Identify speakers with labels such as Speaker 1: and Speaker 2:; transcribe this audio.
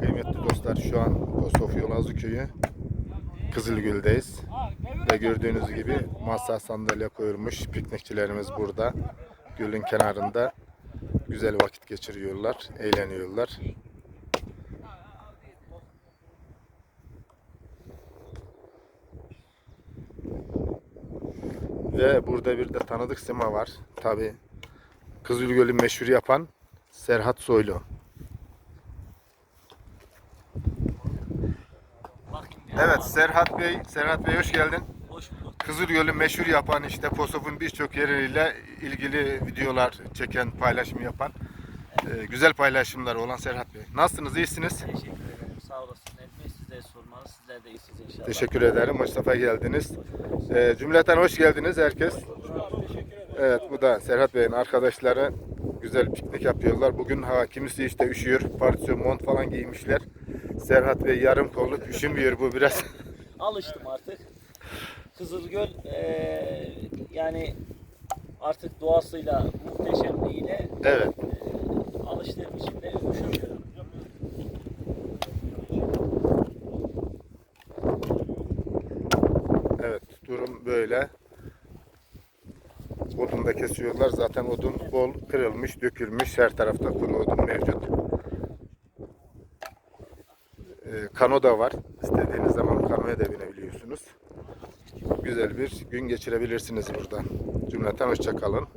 Speaker 1: Kıymetli dostlar şu an Posof Yolazlı Köyü Kızılgül'deyiz. Ve gördüğünüz gibi masa sandalye koyulmuş. Piknikçilerimiz burada. Gölün kenarında güzel vakit geçiriyorlar, eğleniyorlar. Ve burada bir de tanıdık sima var. Tabi Kızılgöl'ü meşhur yapan Serhat Soylu. Evet Serhat Bey, Serhat Bey hoş geldin.
Speaker 2: Hoş bulduk.
Speaker 1: Kızılgöl'ü meşhur yapan işte Posof'un birçok yeriyle ilgili videolar çeken, paylaşım yapan e, güzel paylaşımları olan Serhat Bey. Nasılsınız, iyisiniz?
Speaker 2: Teşekkür ederim. Sağ olasın. Etmeyi sizlere sormalı. Sizler de iyisiniz inşallah.
Speaker 1: Teşekkür ederim. Mustafa geldiniz. E, cümleten hoş geldiniz herkes. Evet bu da Serhat Bey'in arkadaşları güzel piknik yapıyorlar. Bugün hava kimisi işte üşüyor. Partisyon mont falan giymişler. Serhat Bey yarım kolluk üşümüyor bu biraz.
Speaker 2: Alıştım artık. Kızılgöl eee yani artık doğasıyla, muhteşemliğiyle
Speaker 1: evet.
Speaker 2: eee alıştığım için de üşümüyorum.
Speaker 1: Evet durum böyle. Odun da kesiyorlar. Zaten odun bol kırılmış, dökülmüş. Her tarafta kuru odun mevcut. Ee, kano da var. İstediğiniz zaman kanoya da binebiliyorsunuz. Güzel bir gün geçirebilirsiniz burada. Cümleten hoşça kalın.